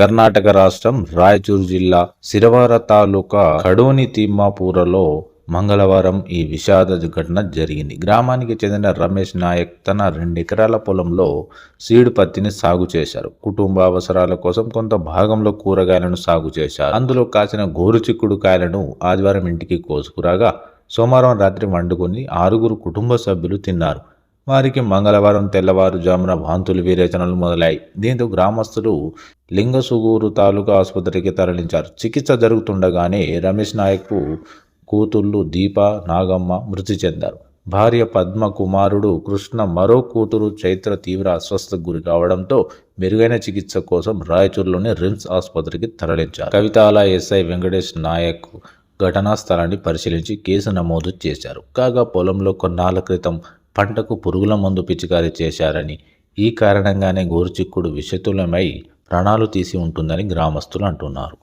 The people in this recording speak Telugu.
కర్ణాటక రాష్ట్రం రాయచూరు జిల్లా సిరవార తాలూకా కడోని తిమ్మాపూరలో మంగళవారం ఈ విషాద ఘటన జరిగింది. గ్రామానికి చెందిన రమేష్ నాయక్ తన రెండెకరాల పొలంలో సీడు పత్తిని సాగు చేశారు. కుటుంబ అవసరాల కోసం కొంత భాగంలో కూరగాయలను సాగు చేశారు. అందులో కాసిన గోరు చిక్కుడు కాయలను ఆదివారం ఇంటికి కోసుకురాగా సోమవారం రాత్రి వండుకొని ఆరుగురు కుటుంబ సభ్యులు తిన్నారు. వారికి మంగళవారం తెల్లవారుజామున వాంతులు విరేచనలు మొదలయ్యాయి. దీంతో గ్రామస్తులు లింగసుగూరు తాలూకా ఆసుపత్రికి తరలించారు. చికిత్స జరుగుతుండగానే రమేష్ నాయక్కు కూతుళ్ళు దీప నాగమ్మ మృతి చెందారు. భార్య పద్మ కుమారుడు కృష్ణ మరో కూతురు చైత్ర తీవ్ర అస్వస్థకు గురి కావడంతో మెరుగైన చికిత్స కోసం రాయచూరులోని రిమ్స్ ఆసుపత్రికి తరలించారు. కవితాల ఎస్ఐ వెంకటేష్ నాయక్ ఘటనా స్థలాన్ని పరిశీలించి కేసు నమోదు చేశారు. కాగా పొలంలో కొన్నాళ్ళ క్రితం పంటకు పురుగుల మందు పిచికారీ చేశారని ఈ కారణంగానే గోరుచిక్కుడు విషతులమై ప్రాణాలు తీసి ఉంటుందని గ్రామస్తులు అంటున్నారు.